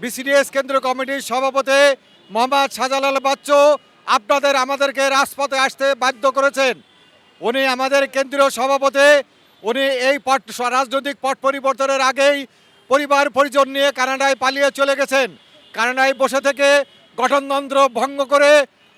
BCDS কেন্দ্র কমিটির সভাপতি মোহাম্মদ শাহজালাল বাচ্চু আপনাদের আমাদেরকে রাজপথে আসতে বাধ্য করেছেন। উনি আমাদের কেন্দ্রীয় সভাপতি, উনি এই পট, রাজনৈতিক পট পরিবর্তনের আগেই পরিবার পরিজন নিয়ে কানাডায় পালিয়ে চলে গেছেন। কানাডায় বসে থেকে গঠনতন্ত্র ভঙ্গ করে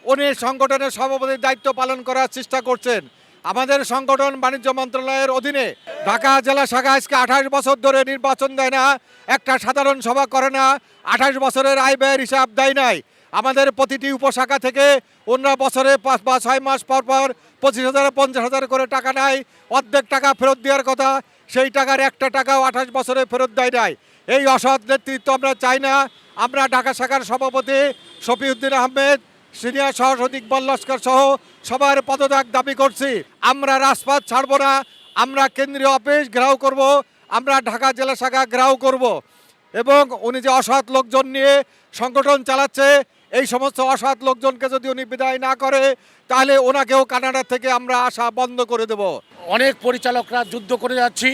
উনি সংগঠনের সভাপতির দায়িত্ব পালন করার চেষ্টা করছেন। আমাদের সংগঠন বাণিজ্য মন্ত্রণালয়ের অধীনে ঢাকা জেলা শাখা আজকে আঠাশ বছর ধরে নির্বাচন দেয় না, একটা সাধারণ সভা করে না, আঠাশ বছরের আয় ব্যয়ের হিসাব দেয় নাই। আমাদের প্রতিটি উপশাখা থেকে অন্য বছরে পাঁচ বা ছয় মাস পর পর পঁচিশ হাজার, পঞ্চাশ হাজার করে টাকা নেয়। অর্ধেক টাকা ফেরত দেওয়ার কথা, সেই টাকার একটা টাকাও আঠাশ বছরে ফেরত দেয় নাই। এই অসৎ নেতৃত্ব আমরা চাই না। আমরা ঢাকা শাখার সভাপতি শফিউদ্দিন আহমেদ সিনিয়র সহসচিব লস্কর সহ সবার পদত্যাগ দাবি করছি। আমরা রাজপথ ছাড়ব না, আমরা কেন্দ্রীয় অফিস ঘেরাও করব, আমরা ঢাকা জেলা শাখা ঘেরাও করব। এবং উনি যে অসৎ লোকজন নিয়ে সংগঠন চালাচ্ছে, এই সমস্ত অসৎ লোকজনকে যদি উনি বিদায় না করে, তাহলে ওনাকেও কানাডা থেকে আমরা আসা বন্ধ করে দেব। অনেক পরিচালকরা যুদ্ধ করে যাচ্ছি।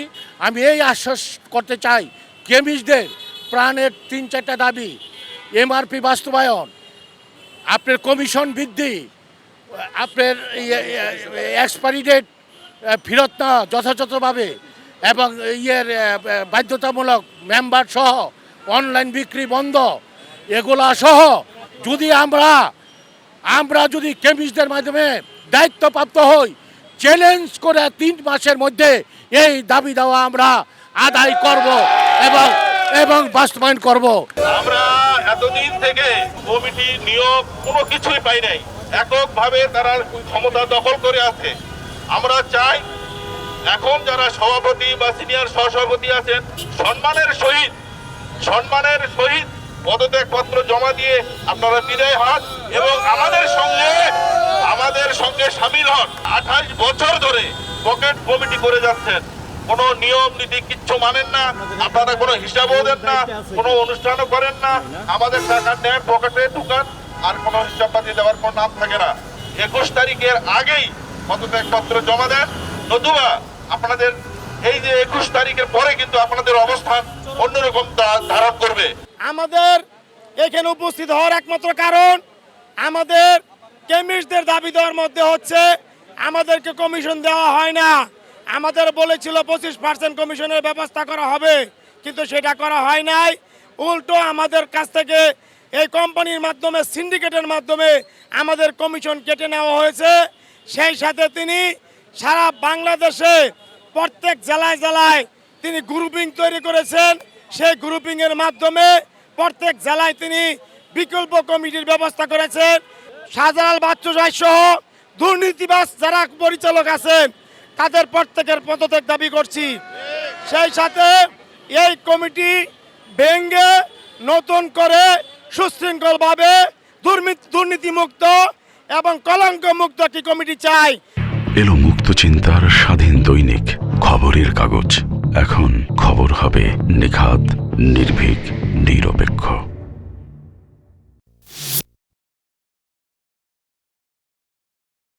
আমি এই আশ্বাস করতে চাই, কেমিস্টদের প্রাণের তিন চারটা দাবি, এমআরপি বাস্তবায়ন আপনার কমিশন বৃদ্ধি, আপনার এক্সপায়ারি ডেট ফেরত না যথাযথভাবে এবং ইয়ের বাধ্যতামূলক মেম্বার সহ অনলাইন বিক্রি বন্ধ, এগুলা সহ যদি আমরা আমরা যদি কেমিস্টদের মাধ্যমে দায়িত্বপ্রাপ্ত হই চ্যালেঞ্জ করে তিন মাসের মধ্যে এই দাবি দেওয়া আমরা আদায় করব এবং এবং বাস্তবায়ন করব। আমরা এতদিন থেকে কমিটি, নিয়োগ কোনো কিছুই পাই নাই। এককভাবে তারা ক্ষমতা দখল করে আছে। আমরা চাই এখন যারা সভাপতি বা সিনিয়র সহসভাপতি আছেন, সম্মানের সহিত সম্মানের সহিত পদত্যাগ পত্র জমা দিয়ে আপনারা বিদায় হন এবং আমাদের সঙ্গে আমাদের সঙ্গে সামিল হন। আঠাশ বছর ধরে পকেট কমিটি করে যাচ্ছেন। কোনো নিয়ম, নীতি কিচ্ছু মানেন না। আপনারা কোনো হিসাবও দেন না, কোনো অনুষ্ঠানও করেন না। আমাদের টাকা নেন পকেটে ঢুকান, আর কোনো হিসাবপাতি দেওয়ার কোনো নাম থাকে না। একুশ তারিখের আগেই পদত্যাগ পত্র জমা দেন। নতুবা আপনাদের এই যে একুশ তারিখের পরে কিন্তু আপনাদের অবস্থান অন্যরকম ধারণ করবে। আমাদের এখানে উপস্থিত হওয়ার একমাত্র কারণ, আমাদের কেমিস্টদের দাবি দেওয়ার মধ্যে হচ্ছে, আমাদেরকে কমিশন দেওয়া হয় না। আমাদের বলেছিল পঁচিশ পার্সেন্ট কমিশনের ব্যবস্থা করা হবে, কিন্তু সেটা করা হয় নাই। উল্টো আমাদের কাছ থেকে এই কোম্পানির মাধ্যমে সিন্ডিকেটের মাধ্যমে আমাদের কমিশন কেটে নেওয়া হয়েছে। সেই সাথে তিনি সারা বাংলাদেশে প্রত্যেক জেলায় জেলায় তিনি গ্রুপিং তৈরি করেছেন। সেই গ্রুপিংয়ের মাধ্যমে প্রত্যেক জেলায় তিনি বিকল্প কমিটির ব্যবস্থা করেছেন। শাহজালাল বাচ্চু সহ দুর্নীতিবাজ যারা পরিচালক আছেন তাদের প্রত্যেকের পদত্যাগ দাবি করছি। সেই সাথে এই কমিটি ভেঙ্গে নতুন করে সুশৃঙ্খলভাবে দুর্নীতি দুর্নীতিমুক্ত এবং কলঙ্ক মুক্ত একটি কমিটি চাই। এলো মুক্ত চিন্তার স্বাধীন দৈনিক খবরের কাগজ। এখন খবর হবে নিখাত, নির্ভীক নিরপেক্ষ